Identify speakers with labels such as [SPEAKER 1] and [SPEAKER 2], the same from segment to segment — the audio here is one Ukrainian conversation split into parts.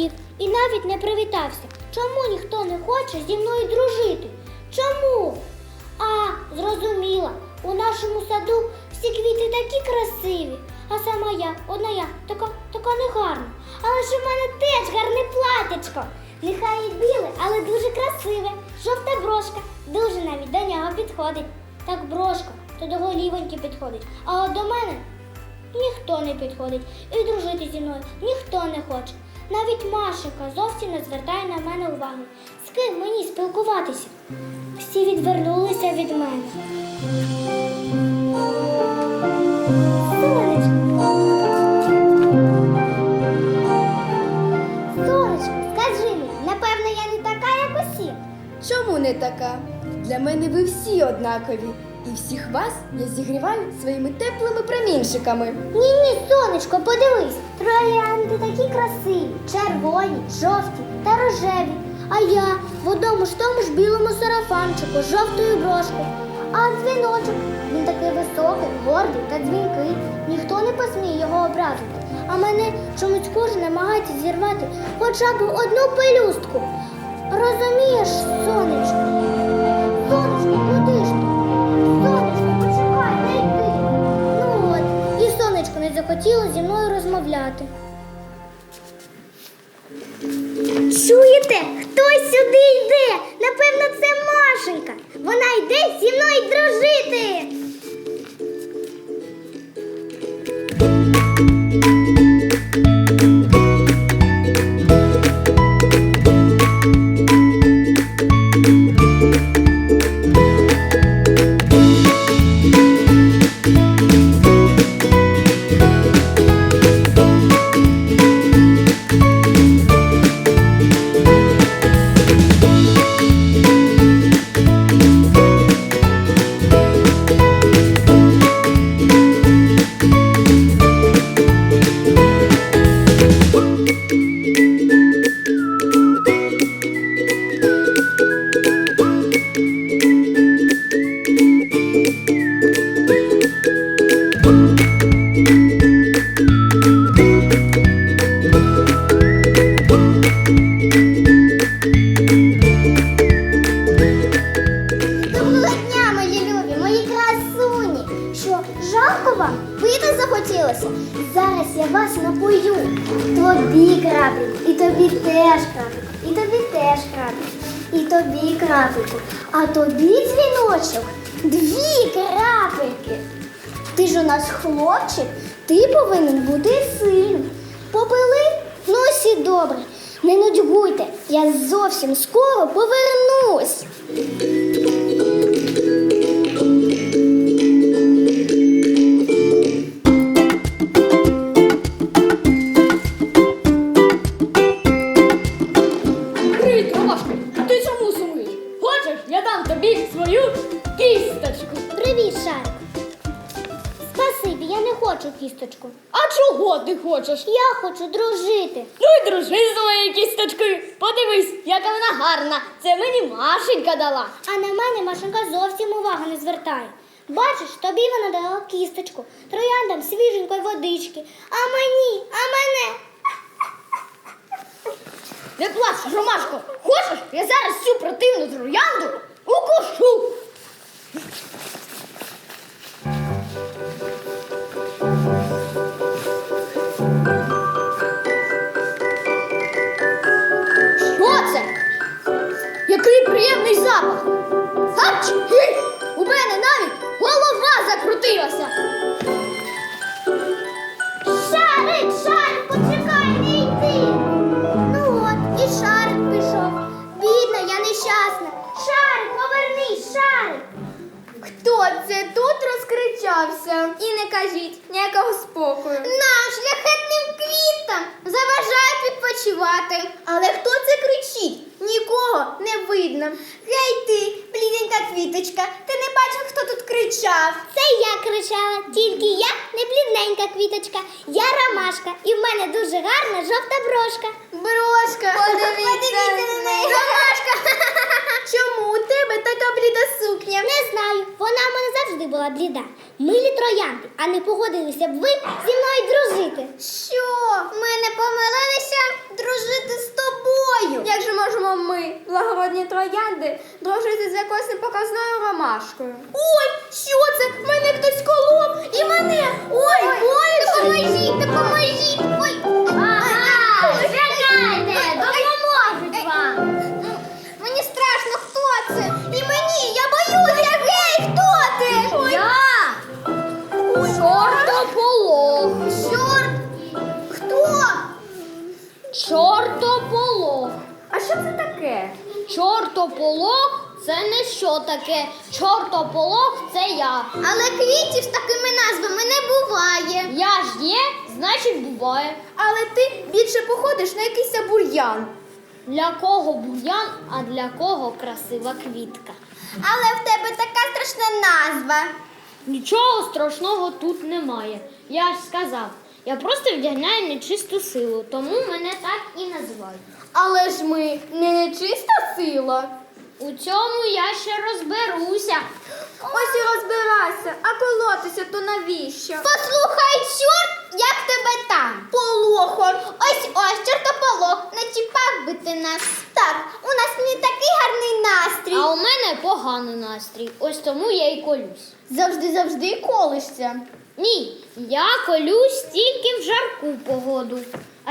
[SPEAKER 1] сидів і навіть не привітався. Чому ніхто не хоче зі мною дружити? Чому? А, зрозуміла, у нашому саду всі квіти такі красиві, а сама я, одна я, така, така негарна. Але ж у мене теж гарне платечко. Нехай і біле, але дуже красиве. Жовта брошка. Дуже навіть до нього підходить. Так брошка, то до голівоньки підходить. А от до мене ніхто не підходить. І дружити зі мною ніхто не хоче. Навіть Машенька зовсім не звертає на мене уваги. З ким мені спілкуватися? Всі відвернулися від мене. Сонечко, скажи мені, напевно, я не така, як усі.
[SPEAKER 2] Чому не така? Для мене ви всі однакові, і всіх вас я зігріваю своїми теплими промінчиками.
[SPEAKER 1] Ні, ні, сонечко, подивись. Троянди такі красиві, червоні, жовті та рожеві. А я в одному ж тому ж білому сарафанчику жовтою брошкою. А дзвіночок, він такий високий, гордий та дзвінкий. Ніхто не посміє його образити. А мене чомусь кожен намагається зірвати хоча б одну пелюстку. Розумієш, сонечко? Сонечко, куди ж? Сонечко, почекай, не. Ну от, і сонечко не захотіло зі мною розмовляти. Чуєте? Хтось сюди йде. Напевно, це Машенька. Вона йде зі мною дружити. Жалко вам? Пити захотілося? Зараз я вас напою. Тобі крапельку, і тобі теж крапельку, і тобі теж крапельку, і тобі крапельку, а тобі дзвіночок дві крапельки. Ти ж у нас хлопчик, ти повинен бути сильним. Попили? Ну ось добре. Не нудьгуйте, я зовсім скоро повернусь. Дружити.
[SPEAKER 2] Ну і дружи з моєю кісточкою. Подивись, яка вона гарна. Це мені Машенька дала.
[SPEAKER 1] А на мене Машенька зовсім уваги не звертає. Бачиш, тобі вона дала кісточку, трояндам свіженької водички. А мені, а мене.
[SPEAKER 2] Не плач, Ромашко. Хочеш, я зараз цю противну троянду укушу. Запах. Хач! У мене навіть голова закрутилася.
[SPEAKER 1] Шарик, шарик, почекай, не йди. Ну от, і шарик пішов. Бідна, я нещасна. Шарик, повернись, шарик.
[SPEAKER 2] Хто це тут розкричався? І не кажіть ніякого спокою.
[SPEAKER 1] Нам шляхетним квітам заважають відпочивати.
[SPEAKER 2] Але хто це кричить? Нікого не видно.
[SPEAKER 1] Гей ти, бліденька квіточка, ти не бачив, хто тут кричав? Це я кричала, тільки я не блідненька квіточка. Я ромашка, і в мене дуже гарна жовта брошка.
[SPEAKER 2] Брошка,
[SPEAKER 1] Подивіться на неї.
[SPEAKER 2] Ромашка. Чому у тебе така бліда сукня?
[SPEAKER 1] Не знаю, вона в мене завжди
[SPEAKER 2] була бліда. Милі троянди, а не погодилися б ви зі мною дружити. Що? Ми не помилилися дружити з тобою.
[SPEAKER 3] Як же можемо ми, благородні троянди, дружити з якоюсь непоказною ромашкою? Ой, що це? Мене хтось колов і мене. Ой, ой,
[SPEAKER 2] Допоможіть, допоможіть!
[SPEAKER 3] Таке.
[SPEAKER 4] Чортополох це я.
[SPEAKER 2] Але квітів з такими назвами не буває.
[SPEAKER 4] Я ж є, значить буває.
[SPEAKER 3] Але ти більше походиш на якийсь бур'ян.
[SPEAKER 4] Для кого бур'ян, а для кого красива квітка.
[SPEAKER 2] Але в тебе така страшна назва.
[SPEAKER 4] Нічого страшного тут немає. Я ж сказав, я просто вдягняю нечисту силу, тому мене так і називають.
[SPEAKER 3] Але ж ми не нечиста сила.
[SPEAKER 4] У цьому я ще розберуся.
[SPEAKER 3] Ось і розбирайся, а колотися то навіщо?
[SPEAKER 2] Послухай, чорт, як тебе там? Полохор. Ось ось, чортополох. Не чіпав би ти нас. Так, у нас не такий гарний настрій.
[SPEAKER 4] А у мене поганий настрій. Ось тому я й колюсь.
[SPEAKER 3] Завжди завжди колишся.
[SPEAKER 4] Ні, я колюсь тільки в жарку погоду.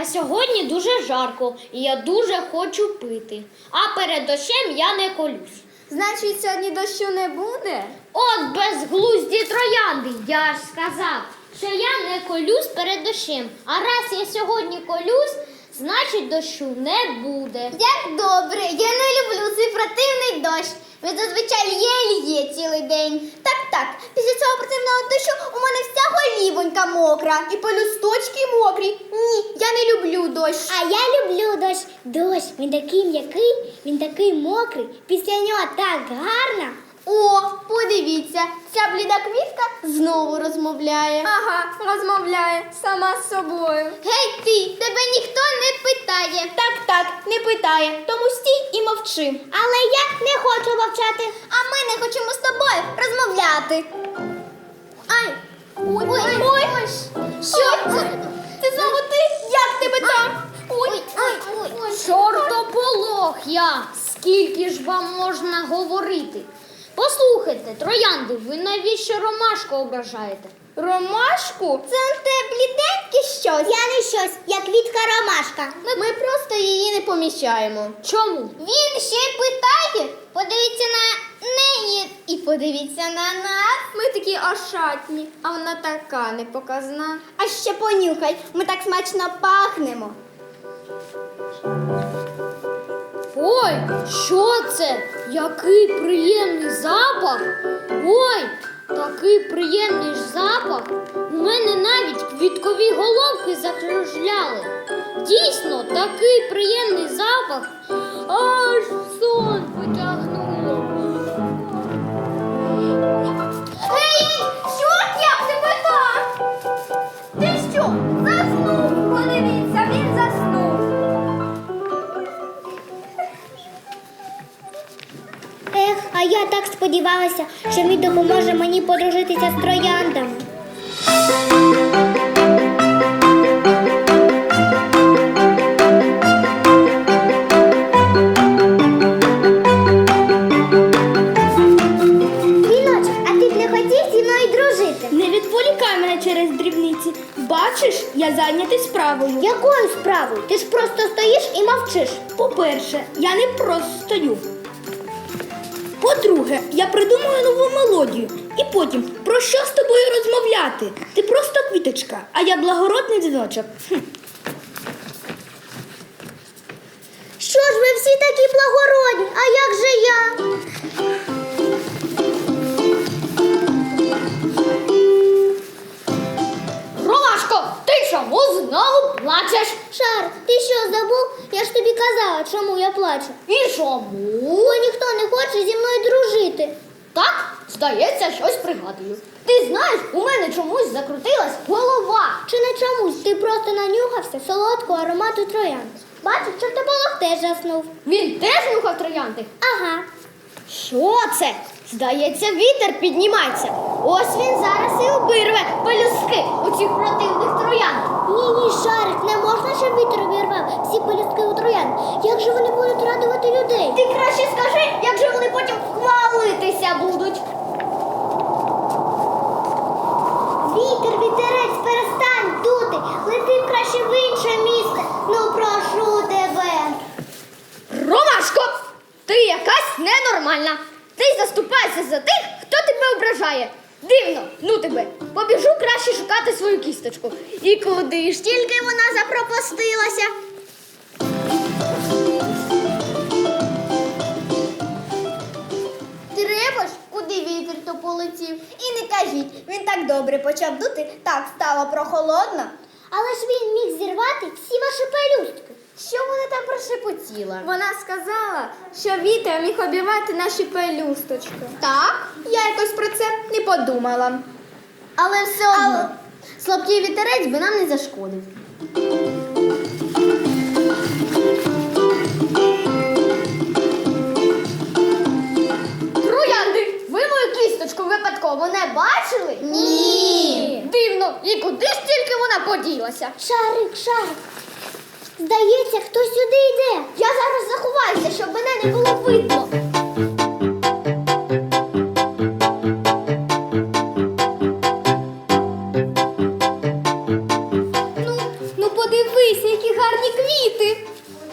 [SPEAKER 4] А сьогодні дуже жарко, і я дуже хочу пити. А перед дощем я не колюсь.
[SPEAKER 3] Значить, сьогодні дощу не буде?
[SPEAKER 4] От безглузді троянди, я ж сказав, що я не колюсь перед дощем. А раз я сьогодні колюсь, значить дощу не буде.
[SPEAKER 2] Як добре, я не люблю цей противний дощ. Він зазвичай лє лє цілий день. Так, так. Після цього противного дощу у мене вся голівонька мокра.
[SPEAKER 3] І полюсточки мокрі. Ні, я не люблю дощ.
[SPEAKER 2] А я люблю дощ. Дощ, він такий м'який, він такий мокрий. Після нього так гарно.
[SPEAKER 3] О, подивіться, ця бліда квітка знову розмовляє. Ага, розмовляє сама з собою.
[SPEAKER 2] Гей ти, тебе ніхто не питає.
[SPEAKER 3] Так, так, не питає, тому стій і мовчи.
[SPEAKER 2] Але я не хочу мовчати. А ми не хочемо з тобою розмовляти.
[SPEAKER 3] Ай,
[SPEAKER 2] Ой, ой, ой.
[SPEAKER 3] що це? Це знову ти? Як тебе там?
[SPEAKER 2] Ой, ой, ой, ой.
[SPEAKER 4] Чортополох я! Скільки ж вам можна говорити? Послухайте, троянди, ви навіщо ромашку ображаєте?
[SPEAKER 3] Ромашку?
[SPEAKER 2] Це тебе бліденьке щось? Я не щось, я квітка ромашка.
[SPEAKER 3] Ми, ми просто її не поміщаємо.
[SPEAKER 4] Чому?
[SPEAKER 2] Він ще й питає. Подивіться на неї і подивіться на нас.
[SPEAKER 3] Ми такі ошатні, а вона така непоказна.
[SPEAKER 2] А ще понюхай, ми так смачно пахнемо.
[SPEAKER 4] Ой, що це? Який приємний запах! Ой, такий приємний ж запах. У мене навіть квіткові головки закружляли. Дійсно, такий приємний запах. Аж сон потягнуло.
[SPEAKER 2] А я так сподівалася, що він допоможе мені подружитися з трояндами. Віночок, а ти б не хотів зі мною дружити?
[SPEAKER 3] Не відволікай мене через дрібниці. Бачиш, я зайнятий справою.
[SPEAKER 2] Якою справою? Ти ж просто стоїш і мовчиш.
[SPEAKER 3] По-перше, я не просто стою. По-друге, я придумаю нову мелодію. І потім, про що з тобою розмовляти? Ти просто квіточка, а я благородний дзвіночок.
[SPEAKER 2] Що ж ви всі такі благородні? А як же я?
[SPEAKER 4] Чому знову плачеш?
[SPEAKER 2] Шар, ти що забув? Я ж тобі казала, чому я плачу.
[SPEAKER 4] І чому?
[SPEAKER 2] Бо ніхто не хоче зі мною дружити.
[SPEAKER 4] Так, здається, щось пригадую. Ти знаєш, у мене чомусь закрутилась голова.
[SPEAKER 2] Чи не чомусь ти просто нанюхався солодкого аромату троянд. Бачиш, чортополох теж заснув.
[SPEAKER 4] Він теж нюхав троянди.
[SPEAKER 2] Ага.
[SPEAKER 4] Що це? Здається, вітер піднімається. Ось він зараз і обірве пелюстки у цих противних троян.
[SPEAKER 1] Ні, ні, шарик, не можна, щоб вітер обірвав всі пелюстки у троян. Як же вони будуть радувати людей?
[SPEAKER 4] Ти краще скажи, як же вони потім хвалитися будуть.
[SPEAKER 1] Вітер, вітерець, перестань дути. Лети краще в інше місце. Ну прошу тебе.
[SPEAKER 4] Ромашко, ти якась ненормальна. Ти заступайся за тих, хто тебе ображає. Дивно, ну тебе. Побіжу краще шукати свою кісточку. І куди ж тільки вона запропастилася?
[SPEAKER 2] Треба ж, куди вітер то полетів. І не кажіть, він так добре почав дути, так стало прохолодно.
[SPEAKER 1] Але ж він міг зірвати всі ваші пелюстки.
[SPEAKER 2] Що вона там прошепотіла? Вона сказала, що вітер міг обірвати наші пелюсточки. Так, я якось про це не подумала. Але все одно, слабкий вітерець би нам не зашкодив.
[SPEAKER 4] Троянди, ви мою кісточку випадково не бачили?
[SPEAKER 2] Ні.
[SPEAKER 4] Дивно, і куди ж тільки вона поділася?
[SPEAKER 1] Шарик, шарик. Здається, хтось сюди йде.
[SPEAKER 4] Я зараз заховаюся, щоб мене не було видно.
[SPEAKER 2] Ну подивися, які гарні квіти.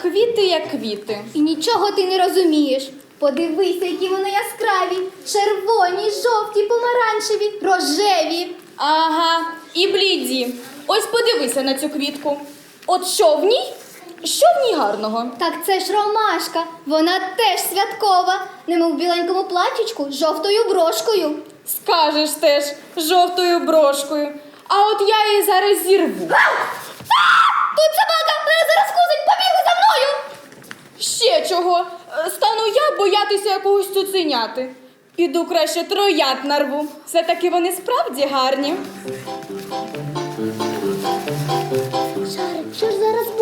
[SPEAKER 5] Квіти як квіти.
[SPEAKER 2] І нічого ти не розумієш. Подивися, які вони яскраві, червоні, жовті, помаранчеві, рожеві.
[SPEAKER 5] Ага, і бліді. Ось подивися на цю квітку. От що в ній? Що в ній гарного?
[SPEAKER 2] Так це ж ромашка. Вона теж святкова, немов в біленькому платічку з жовтою брошкою.
[SPEAKER 5] Скажеш теж жовтою брошкою. А от я її зараз зірву.
[SPEAKER 2] Тут собака, мене зараз кусить, побігли за мною.
[SPEAKER 5] Ще чого? Е, Стану я боятися якогось цуценяти. Піду краще троянд нарву. Все-таки вони справді гарні.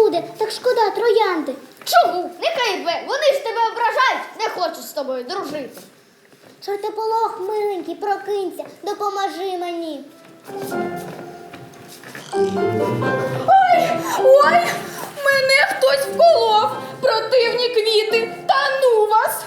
[SPEAKER 1] Буде? Так шкода, троянди.
[SPEAKER 4] Чому? Нехай би, вони ж тебе ображають, не хочуть з тобою дружити.
[SPEAKER 1] Чортополох, миленький, прокинься, допоможи мені.
[SPEAKER 5] Ой, ой, мене хтось вколов. Противні квіти. Та ну вас.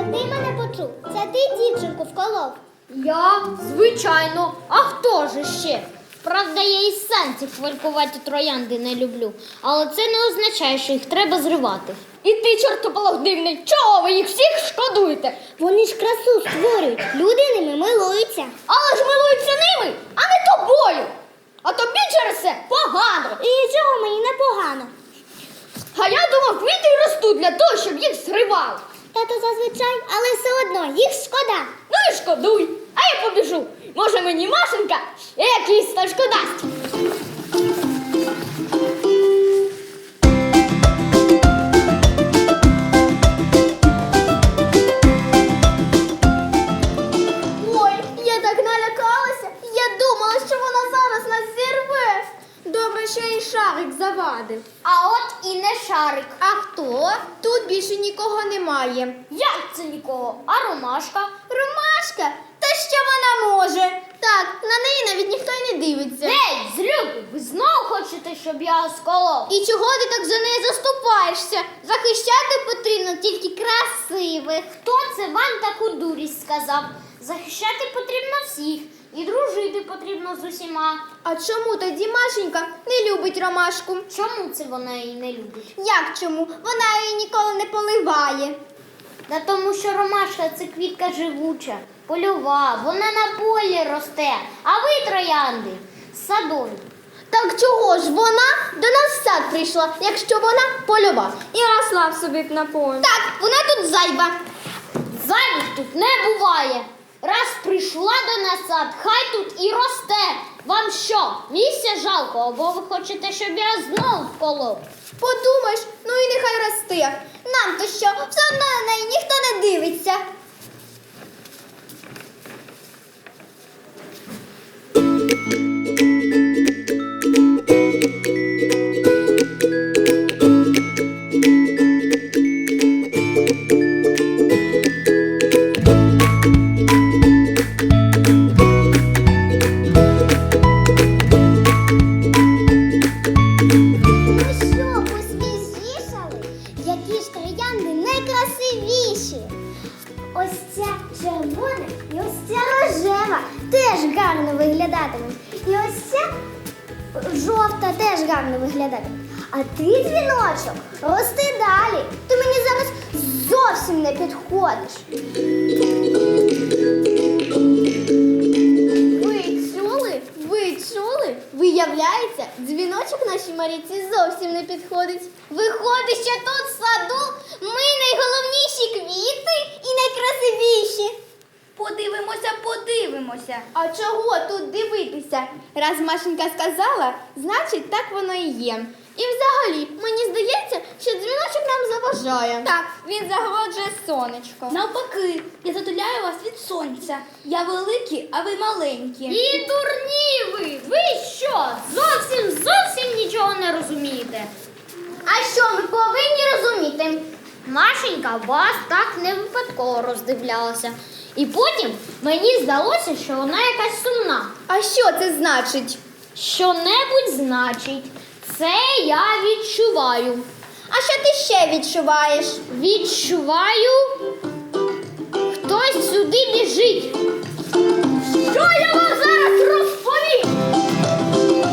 [SPEAKER 1] Це ти мене почув? Це ти дівчинку вколов?
[SPEAKER 4] Я, звичайно, а хто ж ще? Правда, я і сам ці троянди не люблю, але це не означає, що їх треба зривати. І ти, чортополох дивний, чого ви їх всіх шкодуєте?
[SPEAKER 1] Вони ж красу створюють, люди ними милуються.
[SPEAKER 4] Але ж милуються ними, а не тобою. А тобі через це погано.
[SPEAKER 1] І нічого мені не погано.
[SPEAKER 4] А я думав, квіти ростуть для того, щоб їх зривали.
[SPEAKER 1] Тато зазвичай, але все одно їх шкода.
[SPEAKER 4] Ну і шкодуй, а я побіжу. Може мені Машенька ще якийсь шкода. дасть. А ромашка?
[SPEAKER 2] Ромашка? Та що вона може? Так, на неї навіть ніхто й не дивиться.
[SPEAKER 4] Ей, злюки, ви знову хочете, щоб я сколов?
[SPEAKER 2] І чого ти так за неї заступаєшся? Захищати потрібно тільки
[SPEAKER 4] красивих. Хто це вам таку дурість сказав? Захищати потрібно всіх. І дружити потрібно з усіма.
[SPEAKER 2] А чому тоді Машенька не любить ромашку?
[SPEAKER 4] Чому це вона її не любить?
[SPEAKER 2] Як чому? Вона її ніколи не поливає.
[SPEAKER 4] Та тому що ромашка це квітка живуча, польова, вона на полі росте, а ви троянди з садою.
[SPEAKER 2] Так чого ж вона до нас в сад прийшла, якщо вона польова? І росла собі на полі. Так, вона тут зайва.
[SPEAKER 4] Зайвих тут не буває. Раз прийшла до нас сад, хай тут і росте. Вам що, місця жалко, або ви хочете, щоб я знову вколов?
[SPEAKER 2] Подумаєш, ну і нехай росте. Нам то що, все одно на неї ніхто не дивиться. Подивимося. А чого тут дивитися? Раз Машенька сказала, значить так воно і є. І взагалі, мені здається, що дзвіночок нам заважає. Так, він загороджує сонечко.
[SPEAKER 3] Навпаки, я затуляю вас від сонця. Я великі, а ви маленькі.
[SPEAKER 4] І дурні ви! Ви що? Зовсім зовсім нічого не розумієте.
[SPEAKER 2] А що ми повинні розуміти?
[SPEAKER 4] Машенька вас так не випадково роздивлялася. І потім мені здалося, що вона якась сумна.
[SPEAKER 2] А що це значить?
[SPEAKER 4] Що-небудь значить, це я відчуваю.
[SPEAKER 2] А що ти ще відчуваєш?
[SPEAKER 4] Відчуваю, хтось сюди біжить. Що я вам зараз розповім?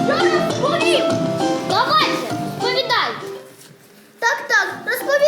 [SPEAKER 4] Я розповім.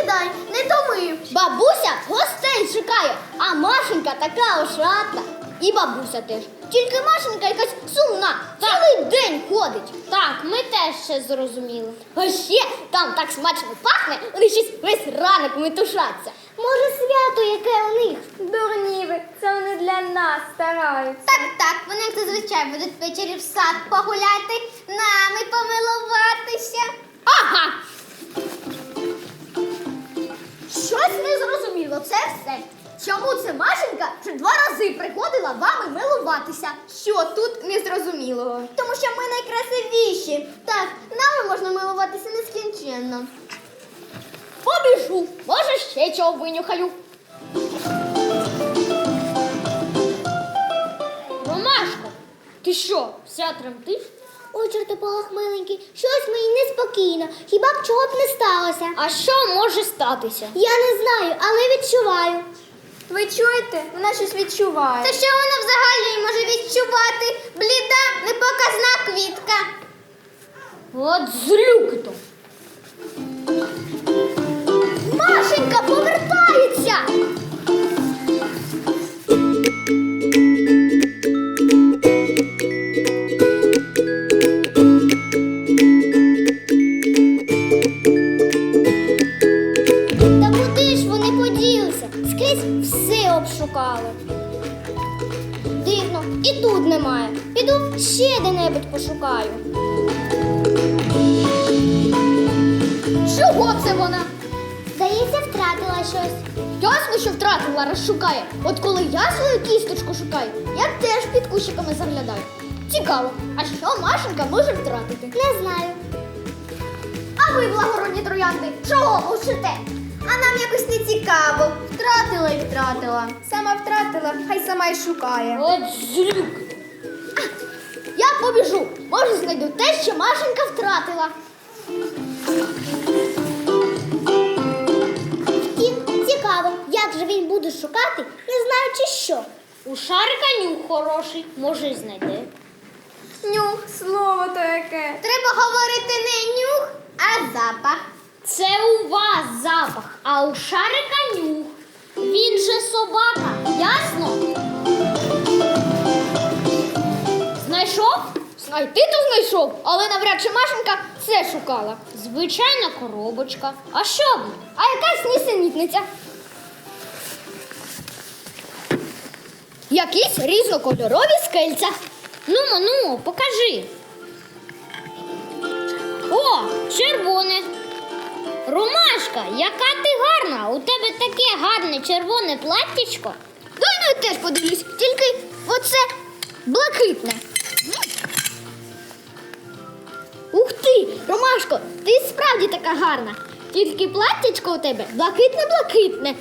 [SPEAKER 2] Розповідай, не томи.
[SPEAKER 4] Бабуся гостей шукає, а Машенька така ошатна. І бабуся теж. Тільки Машенька якась сумна, цілий день ходить. Так, ми теж ще зрозуміли. А ще там так смачно пахне, вони щось весь ранок метушаться.
[SPEAKER 1] Може, свято яке у них?
[SPEAKER 2] Дурні ви, це вони для нас стараються. Так, так, вони як зазвичай будуть ввечері в сад погуляти, нами помилуватися.
[SPEAKER 4] Ага. Щось не зрозуміло, це все. Чому це Машенька вже два рази приходила вами милуватися?
[SPEAKER 2] Що тут незрозумілого? Тому що ми найкрасивіші. Так, нами можна милуватися нескінченно.
[SPEAKER 4] Побіжу, може ще чого винюхаю. Ромашко, ти що, вся тремтиш?
[SPEAKER 1] Ой, чортополох миленький, щось мені неспокійно. Хіба б чого б не сталося?
[SPEAKER 4] А що може статися?
[SPEAKER 1] Я не знаю, але відчуваю.
[SPEAKER 2] Ви чуєте? Вона щось відчуває. Та що вона взагалі може відчувати? Бліда, непоказна квітка.
[SPEAKER 4] От злюки-то. Машенька повертається.
[SPEAKER 1] Ще де-небудь пошукаю.
[SPEAKER 4] Чого це вона?
[SPEAKER 1] Здається, втратила щось.
[SPEAKER 4] Ясно, що втратила, раз шукає. От коли я свою кісточку шукаю, я теж під кущиками заглядаю. Цікаво, а що Машенька може втратити?
[SPEAKER 1] Не знаю.
[SPEAKER 2] А ви, благородні троянди, чого мовчите? А нам якось не цікаво. Втратила і втратила. Сама втратила, хай сама й шукає.
[SPEAKER 4] От злюк. Я побіжу. Може, знайду те, що Машенька втратила.
[SPEAKER 1] Втім, цікаво, як же він буде шукати, не знаючи що.
[SPEAKER 4] У шарика нюх хороший, може, й знайде.
[SPEAKER 2] Нюх, слово то яке. Треба говорити не нюх, а запах.
[SPEAKER 4] Це у вас запах, а у шарика нюх. Він же собака, ясно? Знайти то знайшов, але навряд чи Машенька це шукала. Звичайна коробочка. А що б? А якась нісенітниця. Якісь різнокольорові скельця. Ну, ну, покажи. О, червоне. Ромашка, яка ти гарна! У тебе таке гарне червоне платтячко. Дай ну теж подивлюсь, тільки оце блакитне. Ух ти, Ромашко, ти справді така гарна. Тільки платтячко у тебе блакитне-блакитне.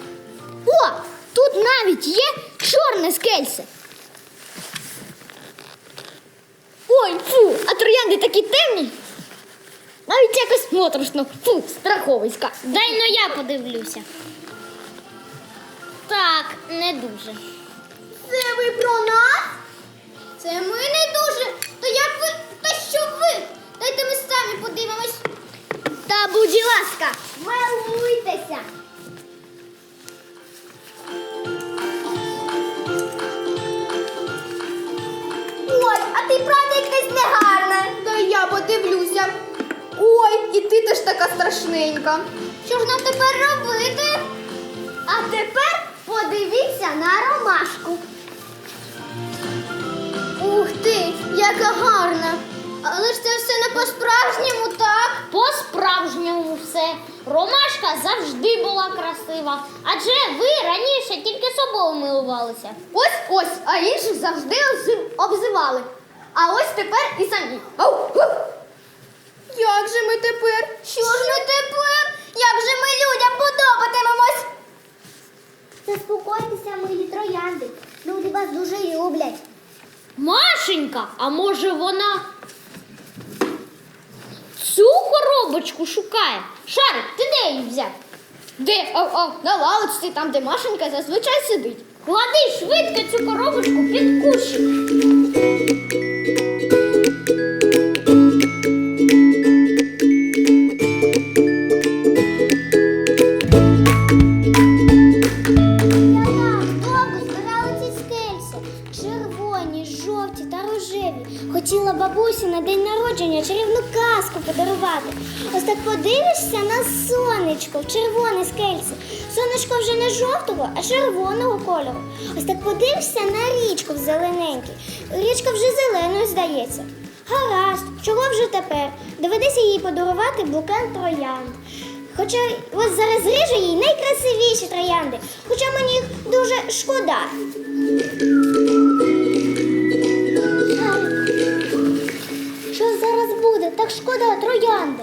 [SPEAKER 4] О, тут навіть є чорне скельце. Ой, фу, а троянди такі темні. Навіть якось моторошно. Фу, страховиська. Дай ну я подивлюся. Так, не дуже.
[SPEAKER 2] Це ви про нас? Це ми не дуже. То як ви? Та що ви? Дайте ми самі подивимось.
[SPEAKER 1] Та будь ласка, милуйтеся.
[SPEAKER 2] Ой, а ти правда якась негарна. Та я подивлюся. Ой, і ти теж така страшненька. Що ж нам тепер робити?
[SPEAKER 1] А тепер подивіться на ромашку.
[SPEAKER 2] Ух ти, яка гарна. Але ж це все не по-справжньому, так?
[SPEAKER 4] По-справжньому все. Ромашка завжди була красива. Адже ви раніше тільки собою милувалися.
[SPEAKER 2] Ось ось, а інших завжди ози- обзивали. А ось тепер і самі. Ау, гу. Як же ми тепер? Що ж ми тепер? Як же ми людям подобатимемось?
[SPEAKER 1] Заспокойтеся, милі троянди. Люди вас дуже люблять.
[SPEAKER 4] Машенька, а може вона цю коробочку шукає? Шарик, ти де її взяв?
[SPEAKER 2] Де? О, о, на лавочці, там, де Машенька зазвичай сидить.
[SPEAKER 4] Клади швидко цю коробочку під кущик.
[SPEAKER 1] Сонечко в червоне скельце. Сонечко вже не жовтого, а червоного кольору. Ось так подивишся на річку в зелененькій. Річка вже зеленою здається. Гаразд, чого вже тепер? Доведеться їй подарувати букет троянд. Хоча ось зараз ріжу їй найкрасивіші троянди, хоча мені їх дуже шкода. Що зараз буде? Так шкода троянди.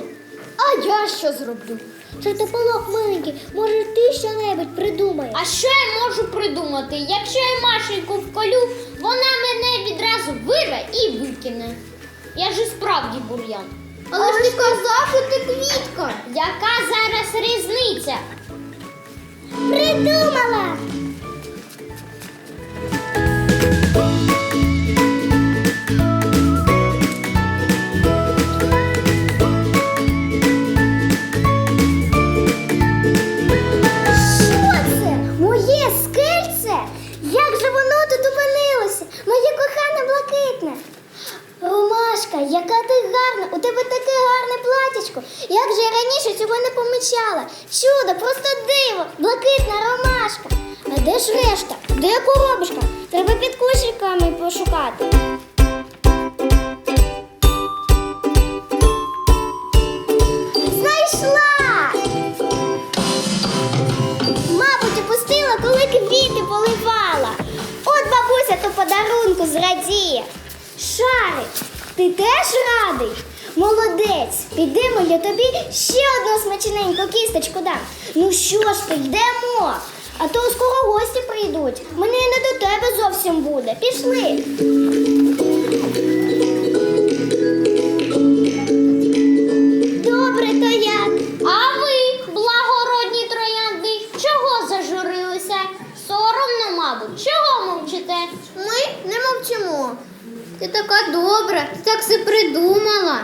[SPEAKER 2] А я що зроблю?
[SPEAKER 1] Чертополох миленький, може ти що-небудь придумаєш?
[SPEAKER 4] А що я можу придумати? Якщо я Машеньку вколю, вона мене відразу вирве і викине. Я ж і справді бур'ян.
[SPEAKER 2] Але ж ти казав, що ти квітка.
[SPEAKER 4] Яка зараз різниця?
[SPEAKER 1] Придумала! Дам. Ну що ж ти, йдемо? А то скоро гості прийдуть. Мене не до тебе зовсім буде. Пішли. Добре, то як?
[SPEAKER 4] А ви, благородні троянди, чого зажурилися? Соромно, мабуть, чого мовчите?
[SPEAKER 2] Ми не мовчимо. Ти така добра, ти так все придумала.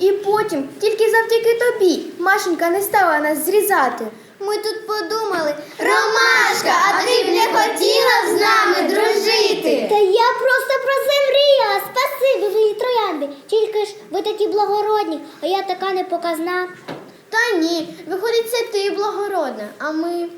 [SPEAKER 2] І потім, тільки завдяки тобі, Машенька не стала нас зрізати. Ми тут подумали, Ромашка, а ти б не хотіла з нами дружити?
[SPEAKER 1] Та я просто про це мріяла. Спасибі, ви троянди. Тільки ж ви такі благородні, а я така непоказна.
[SPEAKER 2] Та ні, виходить, це ти благородна, а ми.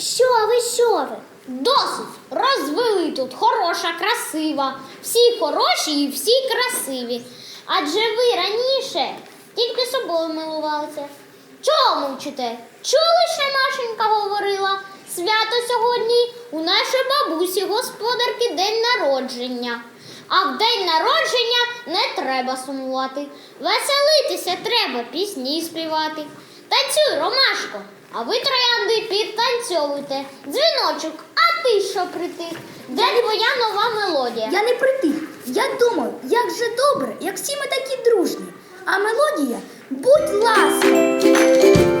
[SPEAKER 1] Що ви, що ви?
[SPEAKER 4] Досить розвели тут хороша, красива. Всі хороші і всі красиві. Адже ви раніше тільки собою милувалися. Чого мовчите? Чули, що Машенька говорила? Свято сьогодні у нашої бабусі господарки день народження. А в день народження не треба сумувати. Веселитися треба, пісні співати. Танцюй, Ромашко, а ви троянди підтанцьовуйте. Дзвіночок, а ти що притих? Де твоя нова мелодія?
[SPEAKER 3] Я не притих. Я думав, як же добре, як всі ми такі дружні. А мелодія, будь ласка.